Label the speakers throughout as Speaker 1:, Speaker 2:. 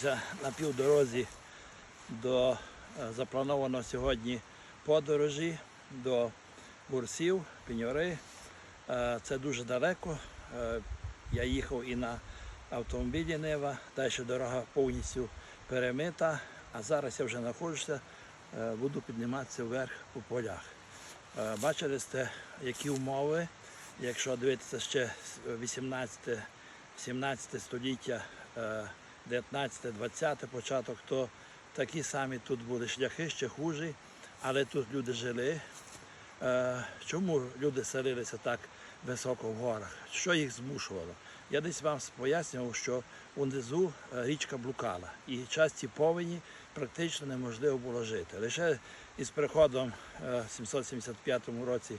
Speaker 1: знаходжуся на півдорозі до е, запланованого сьогодні подорожі до Гурсів, Піньори. Е, Це дуже далеко. Е, Я їхав і на автомобілі Нева, далі дорога повністю перемита, а зараз я вже знаходжуся, буду підніматися вверх по полях. Бачили сте, які умови, якщо дивитися ще 18 17 століття, 19, 20 початок, то такі самі тут були шляхи, ще хужі, але тут люди жили. Е, Чому люди селилися так високо в горах? Що їх змушувало? Я десь вам пояснював, що унизу е, річка блукала, і часті повені практично неможливо було жити. Лише із приходом е, в 775 році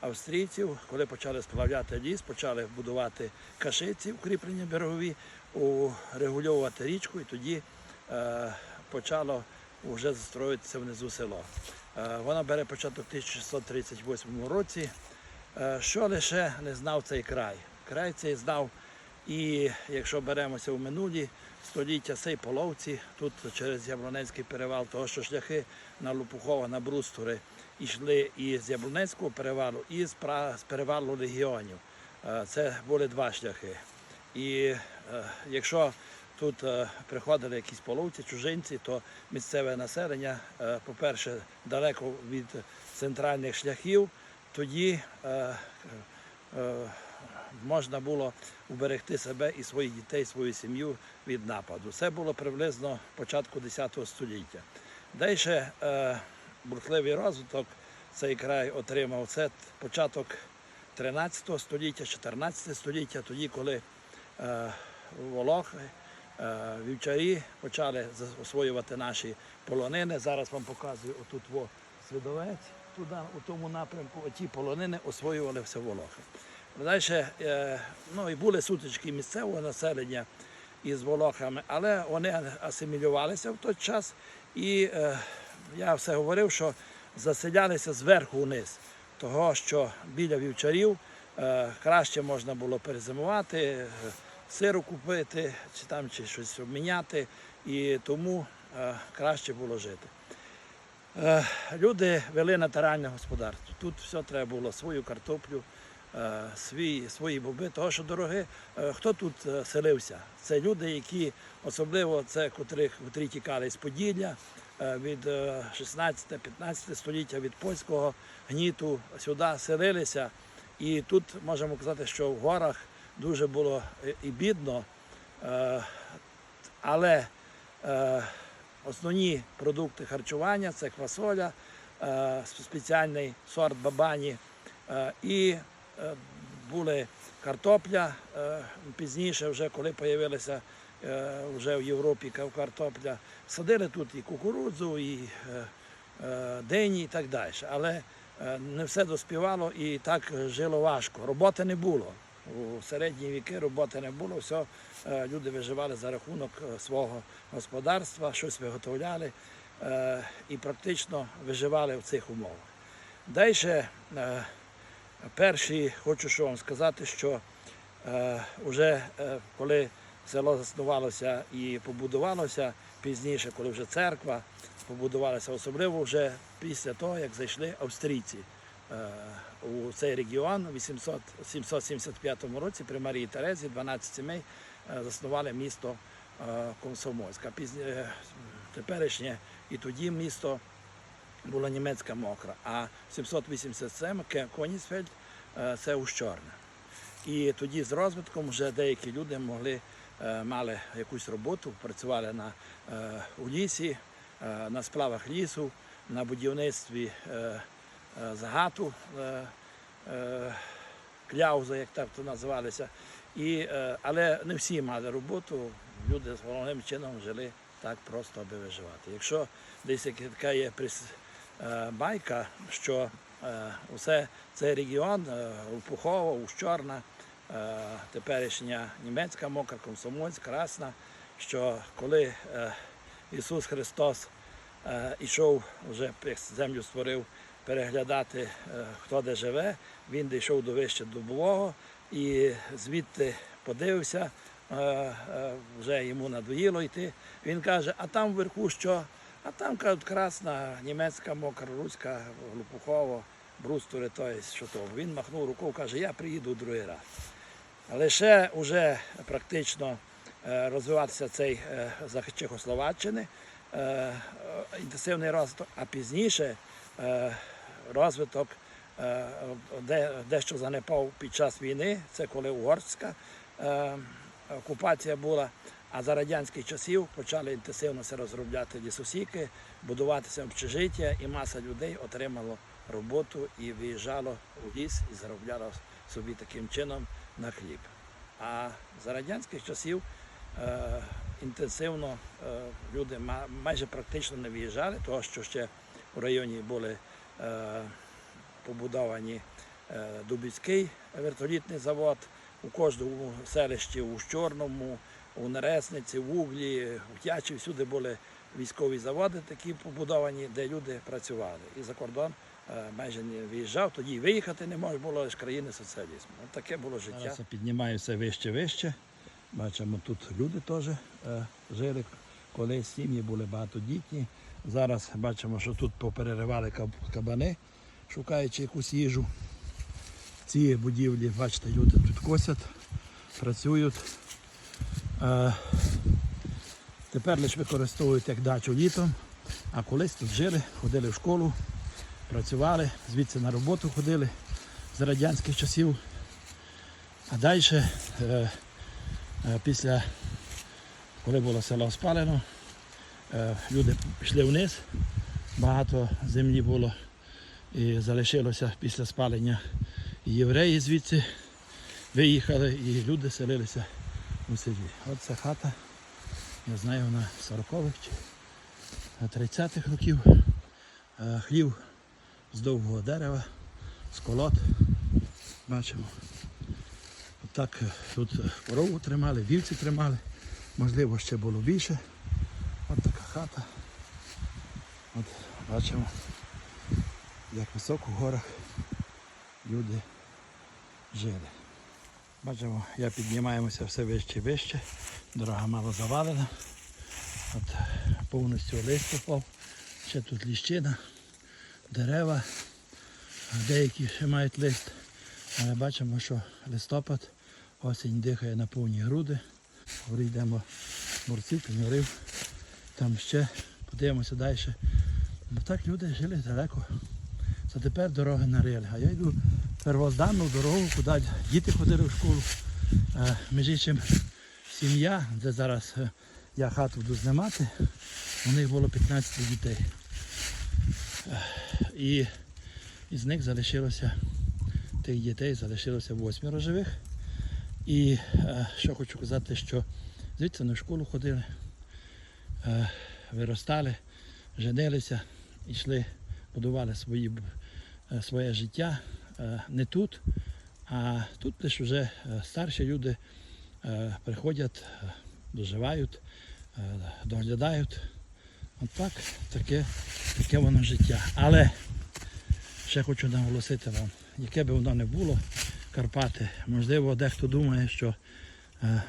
Speaker 1: австрійців, коли почали сплавляти ліс, почали будувати кашиці, укріплені берегові, урегульовувати річку, і тоді е, почало вже застроїтися внизу село. Е, Вона бере початок в 1638 році. Е, Що лише не знав цей край? Край цей знав, і якщо беремося в минулі століття, цей половці, тут через Яблонецький перевал, того що шляхи на Лопухова, на Брустури йшли і з Яблонецького перевалу, і з, перевалу легіонів. Е, Це були два шляхи. І е, якщо тут е, приходили якісь половці, чужинці, то місцеве населення, по-перше, далеко від центральних шляхів, тоді можна було уберегти себе і своїх дітей, свою сім'ю від нападу. Це було приблизно початку 10 століття. Далі е, бурхливий розвиток цей край отримав. Це початок 13 століття, 14 століття, тоді, коли е, волохи, е, вівчарі почали освоювати наші полонини. Зараз вам показую отут во свідовець, туди, у тому напрямку, оті полонини освоювали все волохи. Далі, е, ну і були сутички місцевого населення із волохами, але вони асимілювалися в той час. І е, я все говорив, що заселялися зверху вниз, того що біля вівчарів е, краще можна було перезимувати, е, сиру купити, чи там чи щось обміняти, і тому е, краще було жити. Е, Люди вели натуральне господарство. Тут все треба було свою картоплю, е, свої, свої боби, того, що дороги. Е, Хто тут е, селився? Це люди, які особливо це котрих котрі тікали з Поділля від 16-15 століття від польського гніту сюди селилися. І тут можемо казати, що в горах дуже було і бідно, але основні продукти харчування це квасоля, спеціальний сорт бабані і були картопля. е, Пізніше, вже коли з'явилася вже в Європі картопля, садили тут і кукурудзу, і е, е, дині і так далі. Але е, не все доспівало і так жило важко. Роботи не було. У середні віки роботи не було, все, е, люди виживали за рахунок е, свого господарства, щось виготовляли е, і практично виживали в цих умовах. Далі, перші, хочу що вам сказати, що е, вже е, коли село заснувалося і побудувалося пізніше, коли вже церква побудувалася, особливо вже після того, як зайшли австрійці е, у цей регіон у 775 році при Марії Терезі 12 сімей е, заснували місто е, Комсомольська. Пізні- е, Теперішнє і тоді місто була німецька мокра, а 787 Ке- Конісфельд е, це Ущорне. І тоді з розвитком вже деякі люди могли е, мали якусь роботу, працювали на, е, у лісі, на сплавах лісу, на будівництві загату, кляуза, як так то називалися. І, але не всі мали роботу, люди з головним чином жили так просто, аби виживати. Якщо десь така є байка, що е, усе цей регіон е, Лопухова, Ущорна, е, теперішня німецька мокра, комсомольська, красна, що коли е, Ісус Христос е, ішов вже землю створив переглядати, е, хто де живе, він дійшов до вище дубового і звідти подивився, е, е, вже йому надоїло йти. Він каже, а там вверху що? А там кажуть, красна, німецька, мокра, руська, Глупухово, брустури, то що то. Він махнув рукою, каже, я приїду другий раз. Лише вже практично е, розвивався цей е, захід Чехословаччини, е, інтенсивний розвиток, а пізніше розвиток де, дещо занепав під час війни, це коли угорська окупація була. А за радянських часів почали інтенсивно розробляти лісосіки, будуватися общежиття, і маса людей отримало роботу і виїжджало у ліс і заробляло собі таким чином на хліб. А за радянських часів е, інтенсивно е, люди майже практично не виїжджали, тому що ще у районі були е, побудовані е, Дубівський вертолітний завод, у кожному селищі, у Чорному, у Нересниці, в Углі, у Тячі, всюди були військові заводи такі побудовані, де люди працювали. І за кордон е, майже не виїжджав, тоді виїхати не можна було з країни соціалізму. От таке було життя. Зараз я піднімаю вище вище. Бачимо, тут люди теж е, жили. Колись сім'ї були багатодітні. Зараз бачимо, що тут попереривали кабани, шукаючи якусь їжу. Ці будівлі, бачите, люди тут косять, працюють. Е, тепер лише використовують як дачу літом, а колись тут жили, ходили в школу, працювали, звідси на роботу ходили з радянських часів. А далі, е, е, після, коли було село спалено, люди пішли вниз, багато землі було і залишилося після спалення і євреї звідси виїхали і люди селилися у. От хата, я знаю, вона 40-х чи 30-х років. Е, Хлів з довгого дерева, з колод. Бачимо. Отак е, тут корову тримали, вівці тримали. Можливо, ще було більше. От така хата. От бачимо, як високо в горах люди жили. Бачимо, я піднімаємося все вище і вище. Дорога мало завалена. От повністю лист попав. Ще тут ліщина, дерева, деякі ще мають лист. Але бачимо, що листопад, осінь дихає на повні груди. Йдемо борців, пеньорів. Там ще подивимося далі. Бо так люди жили далеко. Це тепер дороги нарили. А я йду первозданну дорогу, куди діти ходили в школу. Е, Між іншим, сім'я, де зараз е, я хату буду знімати, у них було 15 дітей. Е, І із них залишилося, тих дітей залишилося восьмеро живих. І що хочу казати, що звідси на школу ходили, виростали, женилися, йшли, будували свої, своє життя не тут, а тут лише вже е, старші люди е, приходять, е, доживають, е, доглядають. От так, таке, таке воно життя. Але ще хочу наголосити вам, яке би воно не було, Карпати, можливо, дехто думає, що е,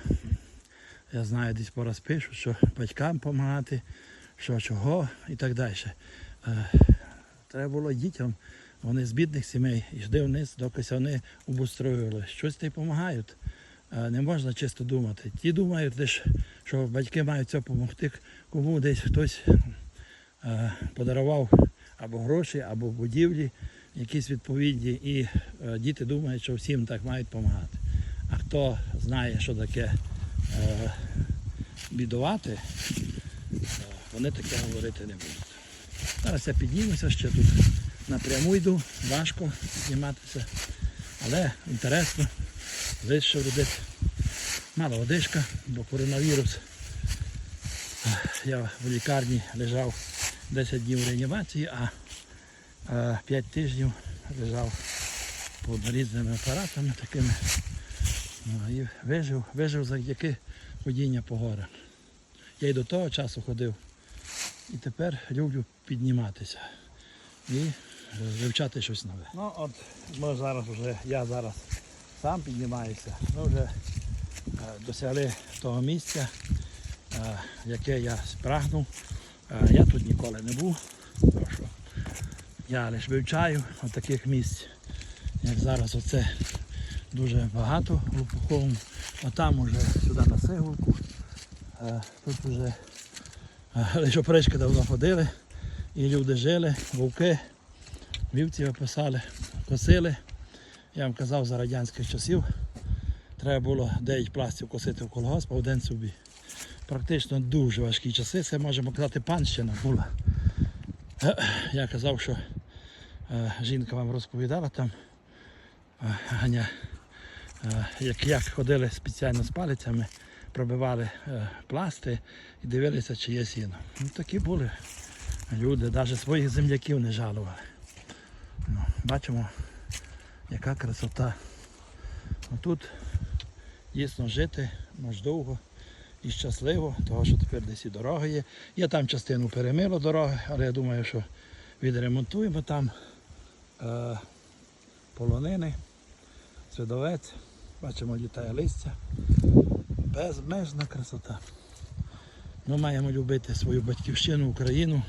Speaker 1: я знаю, десь пораз пишуть, що батькам допомагати, що чого і так далі. Треба було дітям, вони з бідних сімей, йшли вниз, доки вони обустроювали. Щось ти допомагають. Не можна чисто думати. Ті думають лише, що батьки мають це допомогти, кому десь хтось подарував або гроші, або будівлі, якісь відповідні, і діти думають, що всім так мають допомагати. А хто знає, що таке бідувати, вони таке говорити не будуть. Зараз я піднімуся ще тут напряму йду, важко зніматися, але інтересно, вище родити. Мала одишка, бо коронавірус. Я в лікарні лежав 10 днів в реанімації, а 5 тижнів лежав під різними апаратами такими. Ну, і вижив, вижив завдяки ходіння по горах. Я й до того часу ходив. І тепер люблю підніматися і е, вивчати щось нове. Ну от ми зараз вже, я зараз сам піднімаюся. Ми вже досягли того місця, е, яке я прагнув. Е, Я тут ніколи не був, тому я лише вивчаю от таких місць, як зараз оце дуже багато в Лопуховому. А там уже сюди на Сигулку. Е, Тут вже е, лише опрички давно ходили, і люди жили, вовки, вівці виписали, косили. Я вам казав за радянських часів. Треба було 9 пластів косити в колгосп, а один собі. Практично дуже важкі часи, це можемо казати панщина була. Я казав, що е, жінка вам розповідала там, е, Аня, е, як, як ходили спеціально з палицями, пробивали е, пласти і дивилися, чи є сіно. Ну, такі були люди, навіть своїх земляків не жалували. Ну, бачимо, яка красота. Ну, Тут дійсно жити може довго і щасливо, тому що тепер десь і дорога є. Я там частину перемило дороги, але я думаю, що відремонтуємо там е, полонини, свідовець, бачимо, літає листя. Безмежна красота. Ми маємо любити свою батьківщину, Україну,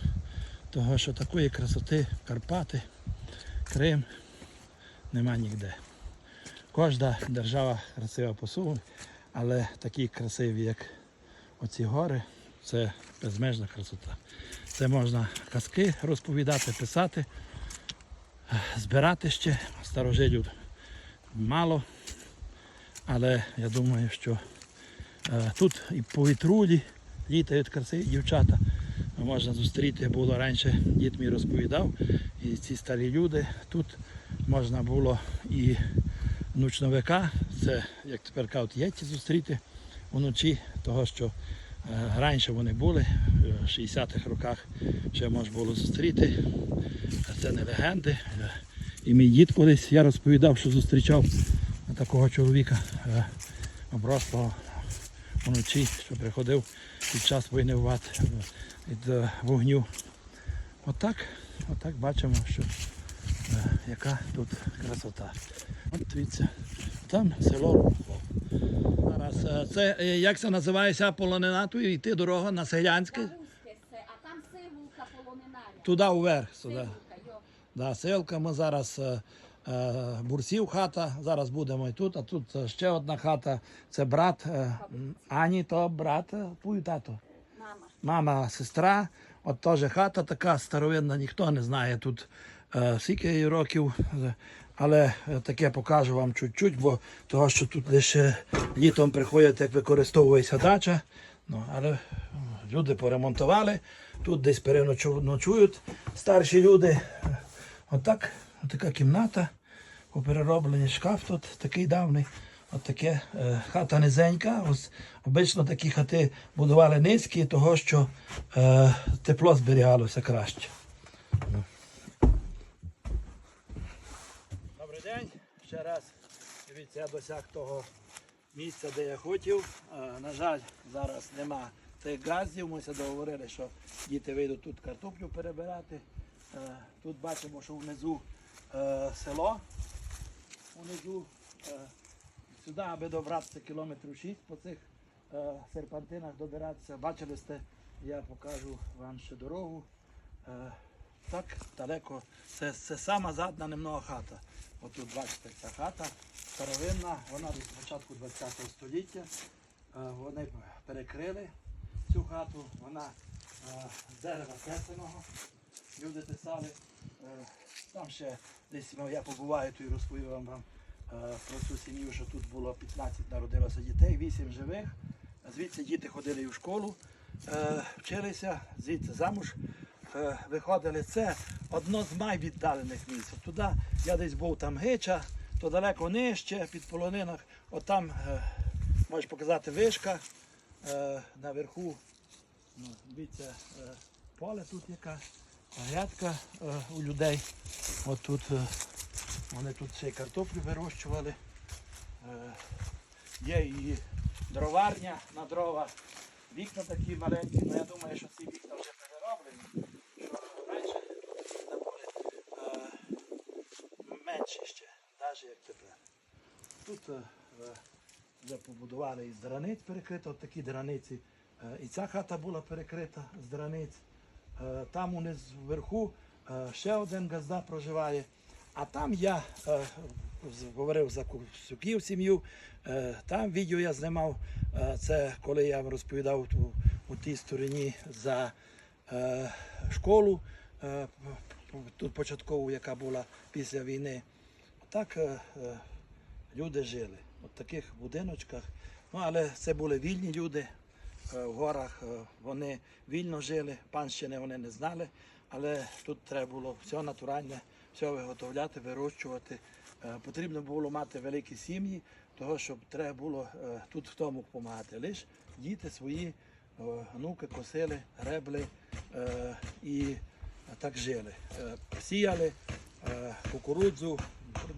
Speaker 1: того що такої красоти Карпати, Крим нема ніде. Кожна держава красива по суmu, але такі красиві, як оці гори, це безмежна красота. Це можна казки розповідати, писати, збирати ще старожилів мало. Але я думаю, що тут і по вітрулі літають красиві дівчата. Можна зустріти було раніше, дід мій розповідав, і ці старі люди. Тут можна було і ночновика, це, як тепер кажуть, єті зустріти вночі, того що е, раніше вони були, е, в 60-х роках ще можна було зустріти. Це не легенди. Е, І мій дід колись я розповідав, що зустрічав такого чоловіка е, оброслого вночі, що приходив під час війни в ад е, від е, вогню. Отак, отак бачимо, що е, яка тут красота. От дивіться, там село. Зараз це як це називається полонина, тут йти дорога на селянське,
Speaker 2: а там сивулка полонинаря.
Speaker 1: туди вверх. Сюди. Да, селка, ми зараз е, е, хата, зараз будемо і тут, а тут е, ще одна хата. Це брат е, Ані, то брат, твій тато.
Speaker 2: Мама.
Speaker 1: Мама, сестра, от теж хата така старовинна, ніхто не знає тут скільки їй років. Але таке покажу вам чуть-чуть, бо того, що тут лише літом приходять, як використовується дача. Ну, але люди поремонтували, тут десь переночують старші люди. Отак, отака кімната, поперероблений шкаф тут такий давний. От таке е, хата низенька. Ось, обично такі хати будували низькі, того що е, тепло зберігалося краще. Добрий день. Ще раз дивіться, я досяг того місця, де я хотів. Е, на жаль, зараз нема цих газів. Ми договорили, що діти вийдуть тут картоплю перебирати. Е, тут бачимо, що внизу е, село. Внизу е, сюди, аби добратися кілометрів 6 по цих е, серпантинах добиратися. Бачили сте, я покажу вам ще дорогу. Е, так далеко. Це, це сама задна немного хата. Отут бачите, ця хата старовинна, вона від початку ХХ століття. Вони перекрили цю хату, вона з дерева тесаного. Люди писали. Е, Там ще десь ну, я побуваю, то і розповім вам, е, про цю сім'ю, що тут було 15 народилося дітей, 8 живих. Звідси діти ходили в школу, е, вчилися, звідси замуж виходили. Це одно з найвіддалених місць. Туди я десь був там гича, то далеко нижче, під полонинах. От там можеш показати вишка наверху. Ну, дивіться, поле тут яка, грядка е, у людей. От тут е, вони тут ще й картоплю вирощували. Е, є і дроварня на дрова. Вікна такі маленькі, але я думаю, що ці вікна вже перероблені. Що раніше вікна були е, ще, навіть як тепер. Тут вже побудували із драниць перекрито, от такі драниці. І ця хата була перекрита з драниць. Е, Там униз вверху е, ще один газда проживає. А там я е, говорив за Кусюків сім'ю. Там відео я знімав. Це коли я розповідав у, тій стороні за школу тут початкову, яка була після війни. Так люди жили в таких будиночках. Ну, але це були вільні люди в горах. е, Вони вільно жили, панщини вони не знали, але тут треба було все натуральне, все виготовляти, вирощувати. Е, Потрібно було мати великі сім'ї, того, щоб треба було е, тут в тому допомагати. Лише діти свої, е, онуки косили, гребли е, і так жили. Е, Сіяли е, кукурудзу.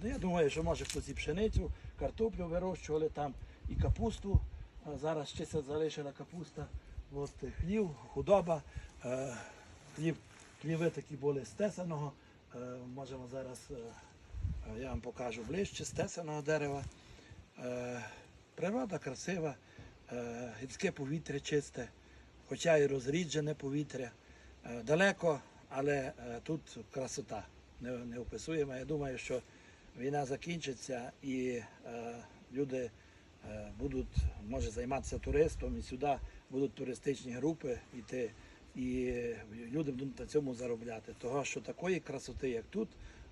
Speaker 1: Ну, Я думаю, що може хтось і пшеницю, картоплю вирощували там і капусту. Зараз ще це залишила капуста. От е, хлів, худоба, е, хліб, хліви такі були з тесаного. Е, Можемо зараз, я вам покажу ближче, з тесаного дерева. Природа красива, гірське повітря чисте, хоча і розріджене повітря. Далеко, але тут красота не, описуємо. Я думаю, що війна закінчиться і люди будуть може займатися туристом, і сюди будуть туристичні групи йти. І е, люди будуть на цьому заробляти. Того, що такої красоти, як тут,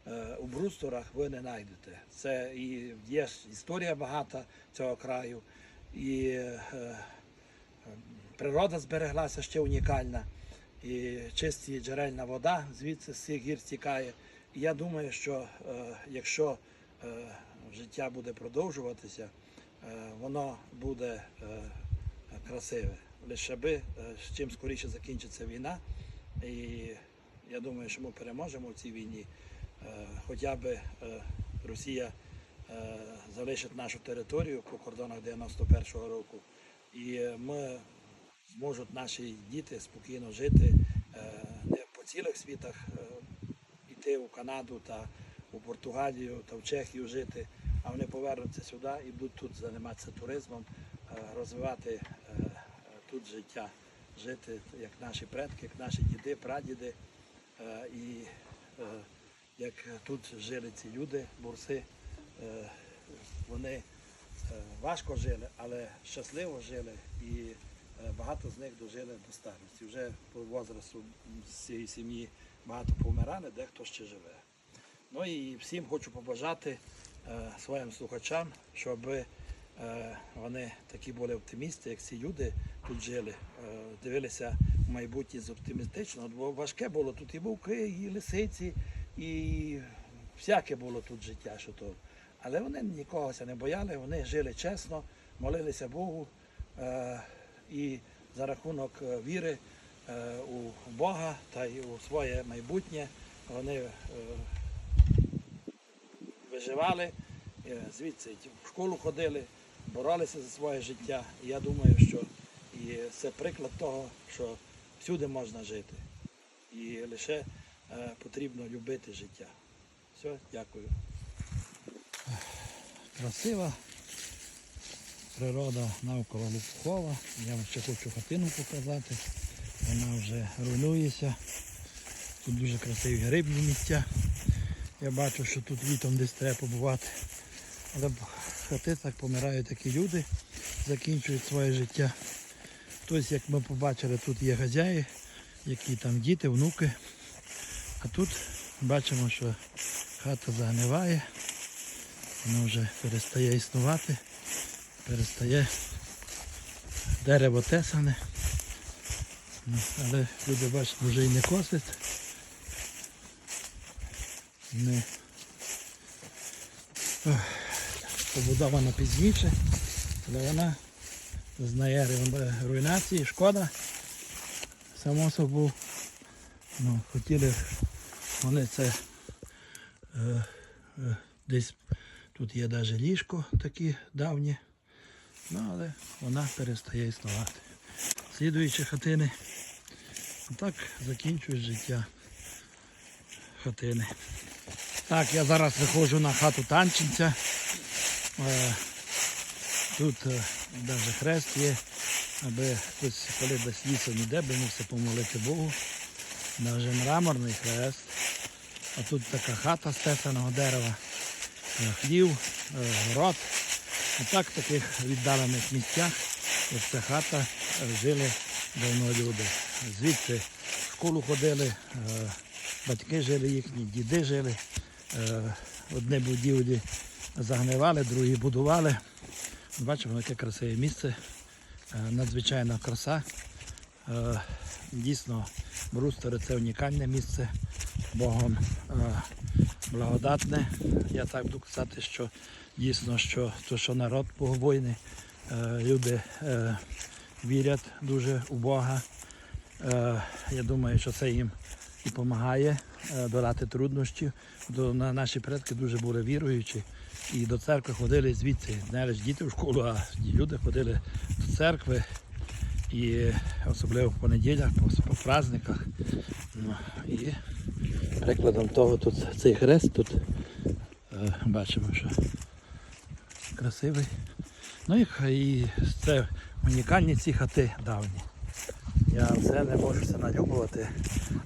Speaker 1: е, у брусторах ви не знайдете. Це і є історія багата цього краю, і е, природа збереглася ще унікальна, і чисті джерельна вода звідси з цих гір стікає. І я думаю, що е, якщо е, життя буде продовжуватися, е, воно буде е, красиве. Лише би е, чим скоріше закінчиться війна. І я думаю, що ми переможемо в цій війні. Е, Хоча б е, Росія е, залишить нашу територію по кордонах 91-го року. І е, ми зможуть наші діти спокійно жити е, не по цілих світах, е, йти у Канаду та у Португалію та в Чехію жити, а вони повернуться сюди і будуть тут займатися туризмом, е, розвивати е, тут життя, жити як наші предки, як наші діди, прадіди. Е, І як тут жили ці люди, бурси, вони важко жили, але щасливо жили і багато з них дожили до старості. Вже по возрасту з цієї сім'ї багато помирали, дехто ще живе. Ну і всім хочу побажати е, своїм слухачам, щоб е, вони такі були оптимісти, як ці люди тут жили, е, дивилися в майбутнє з оптимістично. Бо важке було тут і вовки, і лисиці, і всяке було тут життя. Що то. Але вони нікого не бояли, вони жили чесно, молилися Богу е, і за рахунок е, віри е, у Бога та й у своє майбутнє вони е, виживали, е, звідси в школу ходили, боролися за своє життя. І я думаю, що це приклад того, що всюди можна жити. І лише е, потрібно любити життя. Все, дякую. Красива природа навколо Лукова. Я вам ще хочу хатину показати. Вона вже руйнується. Тут дуже красиві грибні місця. Я бачу, що тут літом десь треба побувати. Але хати так помирають такі люди, закінчують своє життя. Хтось, як ми побачили, тут є хазяї, які там діти, внуки. А тут бачимо, що хата загниває, вона вже перестає існувати, перестає дерево тесане. Ну, Але люди бачать, вже і не косять. Не побудована пізніше, але вона зазнає ру- руйнації, шкода. Само собою, ну, хотіли вони це е, е, десь тут є навіть ліжко такі давні, ну але вона перестає існувати. Слідуючі хатини так закінчують життя хатини. Так, я зараз виходжу на хату танченця. Е, Тут навіть хрест є, аби хтось, коли без лісу ніде, би мусив помолити Богу. Навіть мраморний хрест. А тут така хата з тесаного дерева, е, хлів, е, город. Отак в таких віддалених місцях, як ця хата, е, жили давно люди. Звідси в школу ходили, е, батьки жили їхні, діди жили. Е, Одні будівлі загнивали, другі будували. Бачимо, яке красиве місце, е, надзвичайна краса. Е, Дійсно, Брустори це унікальне місце, Богом благодатне. Я так буду казати, що дійсно, що, то, що народ богобойний, люди вірять дуже у Бога. Я думаю, що це їм і допомагає долати труднощі. До, на, наші предки дуже були віруючі і до церкви ходили звідси. Не лише діти в школу, а люди ходили до церкви. І особливо в понеділях, по, по праздниках. Ну, і прикладом того тут цей хрест тут е, бачимо, що красивий. Ну і, і це унікальні ці хати давні. Я все не можу все налюбувати.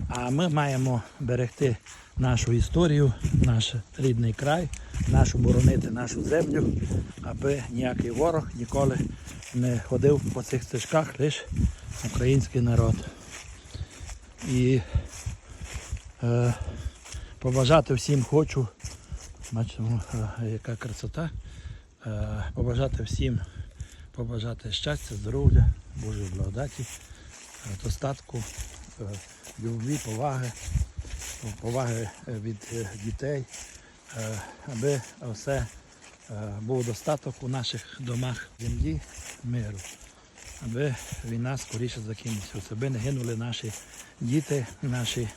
Speaker 1: А ми маємо берегти нашу історію, наш рідний край, нашу боронити нашу землю, аби ніякий ворог ніколи не ходив по цих стежках, лише український народ. І е, побажати всім хочу, бачимо, е, яка красота. Е, побажати всім побажати щастя, здоров'я, Божої благодаті, достатку, е, любві, поваги, поваги е, від е, дітей, аби все був достаток у наших домах землі, миру, аби війна скоріше закінчилася, аби не гинули наші діти, наші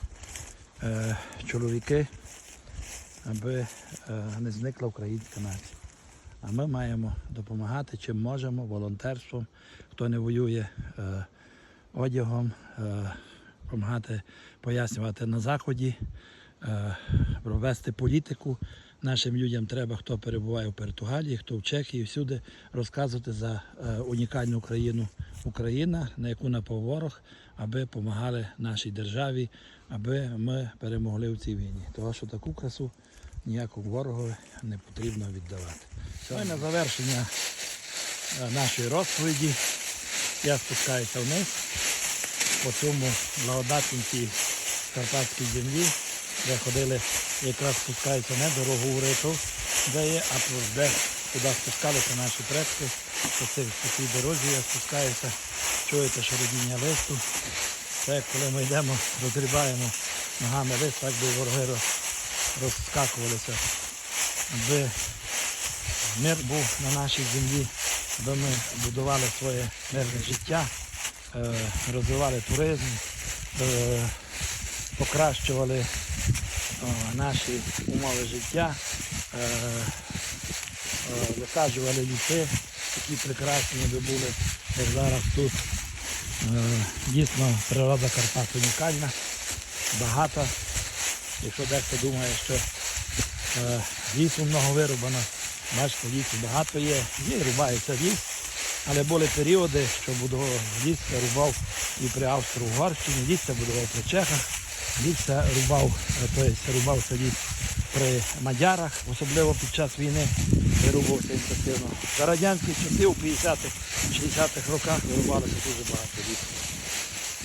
Speaker 1: чоловіки, аби не зникла українська нація. А ми маємо допомагати чим можемо, волонтерством, хто не воює одягом, е, допомагати пояснювати на заході, е, провести політику. Нашим людям треба, хто перебуває в Португалії, хто в Чехії, всюди розказувати за е, унікальну країну Україна, на яку напав ворог, аби допомагали нашій державі, аби ми перемогли в цій війні. Тому що таку красу ніякому ворогові не потрібно віддавати. І на завершення е, нашої розповіді я спускаюся вниз по цьому благодатній карпатській землі, де ходили, якраз спускаються не дорогу у Ритов, де є, а де туди спускалися наші предки. По цій, дорозі я спускаюся, чуєте шародіння листу. Це коли ми йдемо, розрібаємо ногами лист, так би вороги розскакувалися. Аби мир був на нашій землі, аби ми будували своє мирне життя, е, розвивали туризм, е, покращували наші умови життя, е, висаджували ліси, такі прекрасні би були, як зараз тут. Дійсно, природа Карпат унікальна, багата. Якщо дехто думає, що лісу много вирубано, бачите, лісу багато є, є, рубається ліс, але були періоди, що будував ліс рубав і при Австро-Угорщині, ліс будував при Чехах, ліс рубав, тобто рубався ліс при Мадярах, особливо під час війни вирубався інтенсивно. За радянських часів у 50-х, 60-х роках вирубалося дуже багато лісу.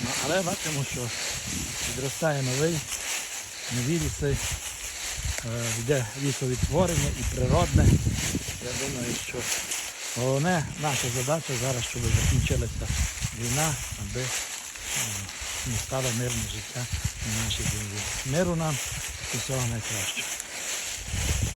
Speaker 1: Ну, але бачимо, що відростає новий, нові ліси, йде лісовідтворення і природне. Я думаю, що головне наша задача зараз, щоб закінчилася війна, аби е, не стало мирне життя на нашій землі. Миру нам і всього найкращого.